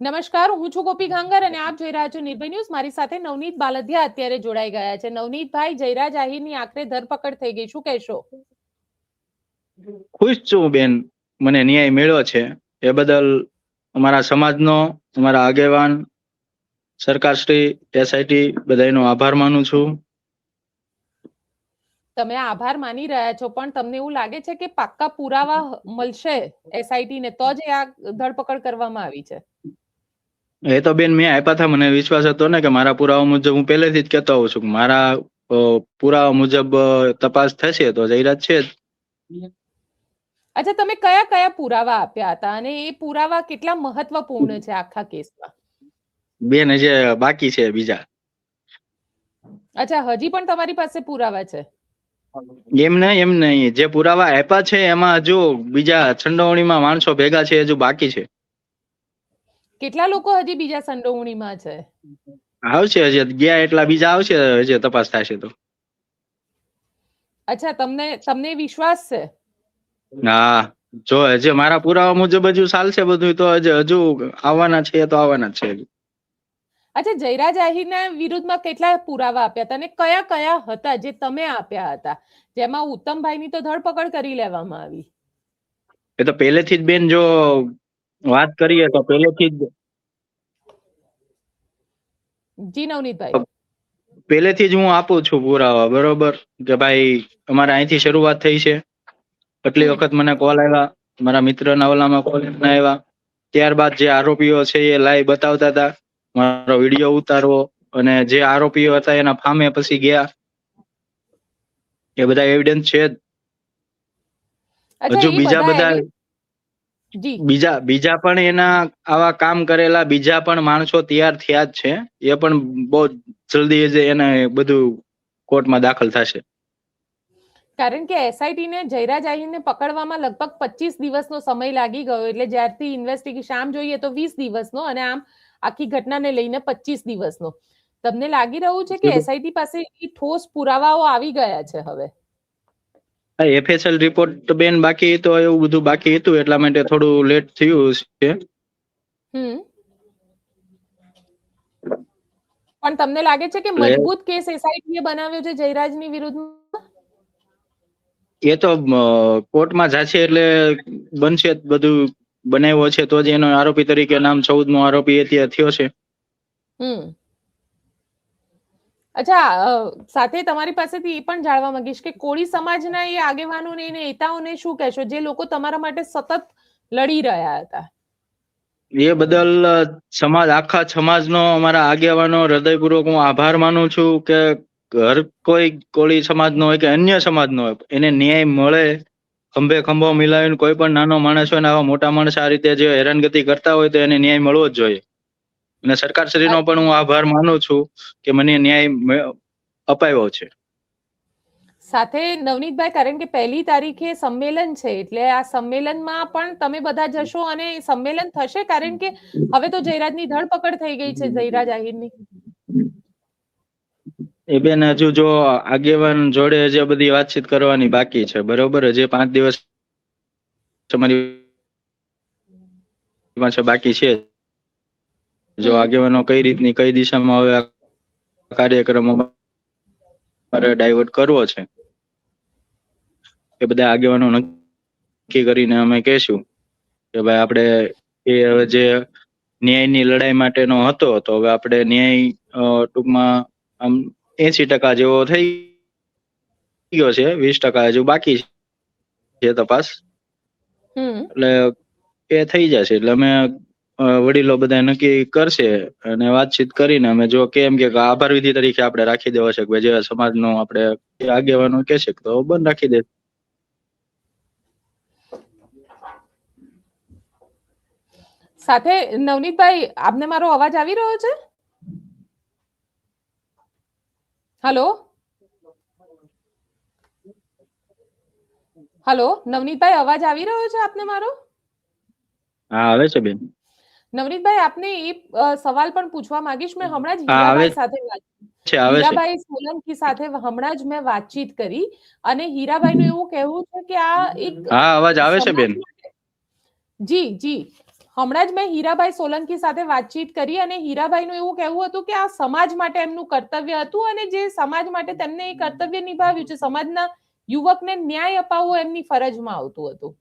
નમસ્કાર, હું છું ગોપી ગાંગર અને આપ જોઈ રહ્યા છો નિર્ભય ન્યૂઝ. મારી સાથે નવનીત બાલધિયા અત્યારે જોડાઈ ગયા છે. નવનીતભાઈ, જયરાજ આહિરની આખરે ધરપકડ થઈ ગઈ. શું કહેશો? ખુશ છું બેન. મને ન્યાય મળ્યો છે. એ બદલ અમારા સમાજનો, અમારા આગેવાન, સરકારશ્રી, એસઆઈટી બધાનો આભાર માનું છું. તમે આભાર માની રહ્યા છો પણ તમને એવું લાગે છે કે પાક્કા પુરાવા મળશે એસઆઈટી ને તો જ આ ધરપકડ કરવામાં આવી છે? એ તો બેન મેં આપ્યા હતા મને વિશ્વાસ હતો ને કે મારા પુરાવા મુજબ હું પહેલેથી જ કહેતો હોઉં છું મારા પુરાવા મુજબ તપાસ થશે તો જાહેરાત છે અચ્છા તમે કયા કયા પુરાવા આપ્યા હતા અને એ પુરાવા કેટલા મહત્વપૂર્ણ છે આખા કેસમાં? બેન જે બાકી છે બીજા. અચ્છા હજી પણ તમારી પાસે પુરાવા છે? એમ નહીં એમ નહીં. જે પુરાવા આપ્યા છે એમાં હજુ બીજા સંડોવણીમાં માણસો ભેગા છે હજુ બાકી છે. કેટલા લોકો હજી બીજા સંડોવણીમાં છે? આવશે હજી. ગયા એટલા બીજા આવશે હજી તપાસ થશે તો. અચ્છા તમને તમને વિશ્વાસ છે? હા. જો હજી મારા પુરાવા મુજબ હજુ ચાલશે બધું તો હજુ આવવાના છે તો આવવાના જ છે. અચ્છા જયરાજ આહિરના વિરુદ્ધમાં કેટલા પુરાવા આપ્યા હતા અને કયા કયા હતા જે તમે આપ્યા હતા? જેમાં ઉત્તમભાઈની તો ધરપકડ કરી લેવામાં આવી. એ તો પહેલેથી જ બેન જો વાત કરીએ તો પહેલેથી જ જી નવનીતભાઈ. પહેલેથી જ હું આપું છું પુરાવા બરોબર? કે ભાઈ અમારે અહીંથી શરૂઆત થઈ છે. એટલી વખત મને કોલ આવ્યા મારા મિત્રના ઓલામાં કોલ આવ્યા. ત્યારબાદ જે આરોપીઓ છે એ લાઈવ બતાવતા હતા. મારો વીડિયો ઉતારવો અને જે આરોપીઓ હતા એના ફામે પછી ગયા. એ બધા એવિડન્સ છે હજુ બીજા બધા બીજા બીજા પણ એના આવા કામ કરેલા બીજા પણ માણસો તૈયાર થયા જ છે. એ પણ બહુ જલ્દી જ એને બધું કોર્ટમાં દાખલ થશે. કારણ કે એસઆઈટી ને જયરાજ આહિરને પકડવામાં લગભગ પચીસ દિવસનો સમય લાગી ગયો. એટલે જ્યારથી ઇન્વેસ્ટિગેશન આમ જોઈએ તો વીસ દિવસનો અને આમ આખી ઘટનાને લઈને પચીસ દિવસનો. તમને લાગી રહ્યું છે કે એસઆઈટી પાસે ઠોસ પુરાવાઓ આવી ગયા છે હવે? એફએસએલ રિપોર્ટ બેન બાકી તો એવું બધું બાકી હતું એટલા માટે થોડું લેટ થયું છે. હમ. પણ તમને લાગે છે કે મજબૂત કેસ એસઆઈટીએ બનાવ્યો છે જયરાજની વિરુદ્ધમાં? એ તો કોર્ટમાં જશે એટલે બનશે બધું. બનાવ્યો છે તો જ એનો આરોપી તરીકે નામ ચૌદ નો આરોપી એ ત્યાં થયો છે. હમ. અચ્છા સાથે તમારી પાસેથી એ પણ જાણવા માંગીશ કે કોળી સમાજના એ આગેવાનોને અને નેતાઓને શું કહેશો? જે લોકો તમારા માટે સતત લડી રહ્યા હતા. એ બદલ સમાજ આખા સમાજનો અમારા આગેવાનો હૃદયપૂર્વક હું આભાર માનું છું કે હર કોઈ કોળી સમાજનો હોય કે અન્ય સમાજનો હોય એને ન્યાય મળે ખંભે ખંભો મિલાવીને કોઈ પણ નાનો માણસ હોય ને આવા મોટા માણસ આ રીતે જે હેરાનગતિ કરતા હોય તો એને ન્યાય મળવો જ જોઈએ. અને સરકારશ્રીનો પણ હું આભાર માનું છું કે મને ન્યાય અપાયો છે. સાથે નવનીતભાઈ, કારણ કે પહેલી તારીખે સંમેલન છે, એટલે આ સંમેલનમાં પણ તમે બધા જશો અને સંમેલન થશે, કારણ કે હવે તો જયરાજની ધરપકડ થઈ ગઈ છે, જયરાજ આહિરની. એ બેન હજુ જો આગેવાન જોડે જે બધી વાતચીત કરવાની બાકી છે, બરોબર? હજી પાંચ દિવસ તમારી પાસે બાકી છે. જો આગેવાનો કઈ રીતની, કઈ દિશામાં હવે કાર્યક્રમો મારે ડાયવર્ટ કરવો છે, એ બધા આગેવાનો નક્કી કરીને અમે કહેશું કે ભાઈ આપણે એ હવે જે ન્યાયની લડાઈ માટેનો હતો, તો હવે આપણે ન્યાય ટૂંકમાં આમ એસી ટકા જેવો થઈ ગયો છે વીસ ટકા હજુ બાકી છે તપાસ. એટલે એ થઈ જશે એટલે અમે વડીલો બધા નક્કી કરશે અને વાતચીત કરીને અમે જો કેમ કે આભાર વિધિ તરીકે આપણે રાખી દેવો છે કે જે સમાજનો આપણે આગેવાનો આગેવાનો કહેશે તો બંધ રાખી દે. સાથે નવનીતભાઈ આપને મારો અવાજ આવી રહ્યો છે? હલો હલો નવનીતભાઈ અવાજ આવી રહ્યો છે આપને મારો? હા આવે છે બેન. નવનીતભાઈ આપને એ સવાલ પણ પૂછવા માંગીશ. મેં હમણાં જ હીરાભાઈ સાથે હીરાભાઈ સોલંકી સાથે હમણાં જ મેં વાતચીત કરી અને હીરાભાઈ નું એવું કહેવું છે કે આ એક હા અવાજ આવે છે બેન. જી જી. હમણાં જ મેં હીરાભાઈ સોલંકી સાથે વાતચીત કરી અને હીરાભાઈનું એવું કહેવું હતું કે આ સમાજ માટે એમનું કર્તવ્ય હતું અને જે સમાજ માટે તેમને એ કર્તવ્ય નિભાવ્યું છે. સમાજના યુવકને ન્યાય અપાવવો એમની ફરજમાં આવતું હતું.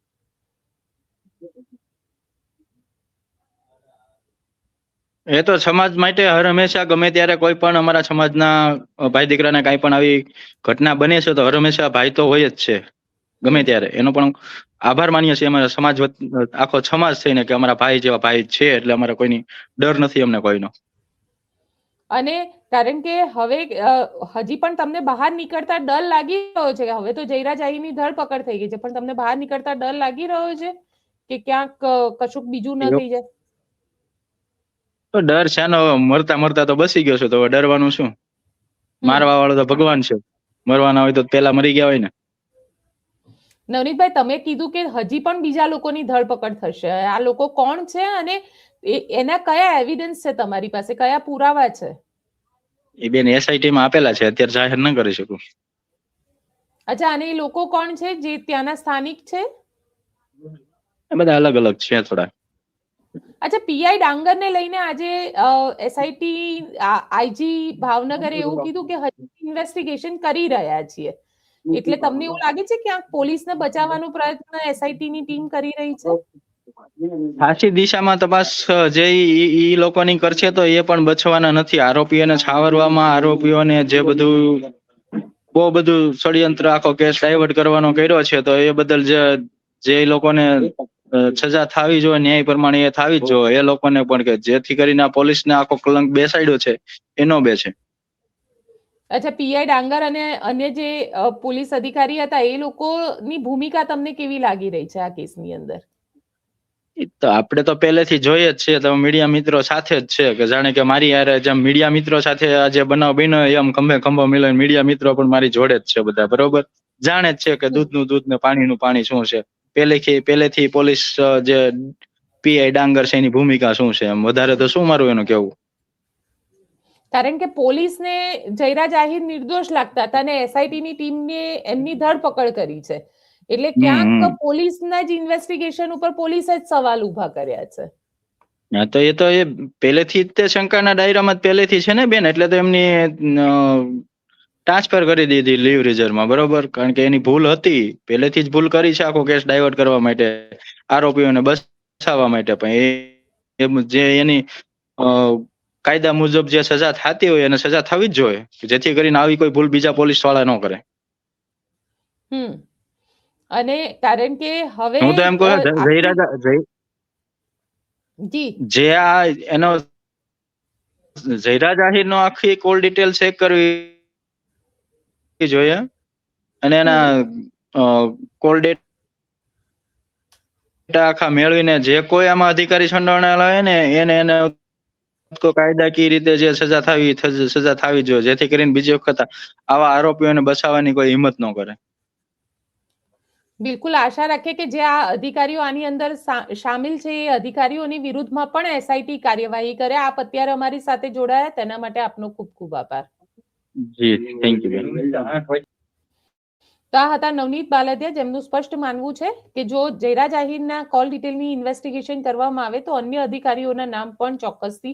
એ તો સમાજ માટે હર હંમેશા ગમે ત્યારે કોઈ પણ અમારા સમાજના ભાઈ દીકરાને કાંઈ પણ આવી ઘટના બને છે તો હર હંમેશા ભાઈ તો હોય જ છે. ગમે ત્યારે. એનો પણ આભાર માનીએ છીએ. અમારા સમાજ આખો સમાજ થઈને કે અમારા ભાઈ જેવા ભાઈ છે એટલે અમારે કોઈની ડર નથી અમને કોઈનો. અને કારણ કે હવે હજી પણ તમને બહાર નીકળતા ડર લાગી રહ્યો છે. કે હવે તો જયરા જાહીની ધરપકડ થઈ ગઈ છે. પણ તમને બહાર નીકળતા ડર લાગી રહ્યો છે કે ક્યાંક કશુંક બીજું ન થઈ જાય? તો ડર શાનો મરતા મરતા તો બસી ગયો છે. તો ડરવાનું શું? મારવા વાળો તો ભગવાન છે. મરવાના હોય તો પેલા મરી ગયા હોય ને. નવનીતભાઈ તમે કીધું કે હજી પણ બીજા લોકોની ધરપકડ થશે. આ લોકો કોણ છે અને એના કયા એવિડન્સ છે તમારી પાસે? કયા પુરાવા છે? એ બેન એસઆઈટી માં આપેલા છે અત્યારે જાહેર ન કરી શકું. અચ્છા અને એ લોકો કોણ છે જે ત્યાંના સ્થાનિક છે? એ બધા અલગ અલગ છે થોડા. અચ્છા પીઆઈ ડાંગરને લઈને આજે એસઆઈટી આઈજી ભાવનગરે એવું કીધું કે હજી ઇન્વેસ્ટિગેશન કરી રહ્યા છીએ. એટલે તમને એવું લાગે છે કે આ પોલીસને બચાવવાનો પ્રયત્ન એસઆઈટી ની ટીમ કરી રહી છે? સાચી દિશામાં તપાસ જે ઈ લોકોની કરશે તો એ પણ બચવાના નથી. આરોપીઓને છાવરવામાં આરોપીઓને જે બધું બહુ બધું ષડયંત્ર આખો કેસ ડાયવર્ટ કરવાનો કર્યો છે તો એ બદલ જે જે લોકોને સજા થવી જોઈએ ન્યાય પ્રમાણે એ થવી જ જોઈએ. એ લોકોને પણ કે જેથી કરીને આ પોલીસને આખો કલંક બેસાડ્યો છે એનો બે છે અચ્છા પીઆઈ ડાંગર અને અન્ય જે પોલીસ અધિકારી હતા, એ લોકોની ભૂમિકા તમને કેવી લાગી રહી છે આ કેસની અંદર? તો આપણે તો પહેલેથી જોઈએ જ છીએ, તો મીડિયા મિત્રો સાથે જ છે, કે જાણે કે મારી યારે જેમ મીડિયા મિત્રો સાથે આ જે બનાવ બન્યો એમ ખંભે ખંભો મિલાવીને મીડિયા મિત્રો પણ મારી જોડે જ છે બધા, બરોબર? જાણે જ છે કે દૂધનું દૂધ ને પાણીનું પાણી શું છે? પહેલેથી પહેલેથી પોલીસ જે પીઆઈ ડાંગર છે એની ભૂમિકા શું છે? એમ વધારે તો શું મારું એનું કેવું? કારણ કે પોલીસને જયરા જાહેર નિર્દોષ લાગતા હતા અને એસઆઈટીની ટીમને એમની ધરપકડ કરી છે. એટલે ક્યાંક પોલીસના જ ઇન્વેસ્ટિગેશન ઉપર પોલીસે જ સવાલ ઊભા કર્યા છે. હા તો એ તો એ પહેલેથી જ તે શંકાના ડાયરામાં પહેલેથી છે ને બેન? એટલે તો એમની ટ્રાન્સફર કરી દીધી લીવ રિઝર્વમાં બરોબર? કારણ કે એની ભૂલ હતી. પહેલેથી જ ભૂલ કરી છે આખો કેસ ડાયવર્ટ કરવા માટે આરોપીઓને બસાવવા માટે. પણ એ જે એની કાયદા મુજબ જે સજા થતી હોય એને સજા થવી જ જોઈએ જેથી કરીને આવી કોઈ ભૂલ બીજા પોલીસવાળા ન કરે. હમ. અને કારણ કે હવે હું તો એમ કહું જયરાજા જય- જી. જે આ એનો જયરા જાહીર નો આખી કોલ ડિટેલ ચેક કરવી જોઈએ અને એના કોલ ડેટા આખા મેળવીને જે કોઈ આમાં અધિકારી સંડોવાયેલા હોય ને એને એને કોઈ કાયદાકીય રીતે જે સજા થવી સજા થવી જોઈએ. જેથી કરીને બીજી વખત આવા આરોપીઓને બચાવવાની કોઈ હિંમત ન કરે. બિલકુલ. આશા રાખીએ કે જે આ અધિકારીઓ આની અંદર સામેલ છે એ અધિકારીઓની વિરુદ્ધમાં પણ એસઆઈટી કાર્યવાહી કરે. આપ અત્યારે અમારી સાથે જોડાયા. તેના માટે આપનો ખૂબ ખૂબ આભાર. જી થેન્ક યુ તો આ હતા નવનીત બાલદિયા જેમનું સ્પષ્ટ માનવું છે કે જો જયરા જાહીરના કોલ ડિટેલની ઇન્વેસ્ટિગેશન કરવામાં આવે તો અન્ય અધિકારીઓના નામ પણ ચોક્કસથી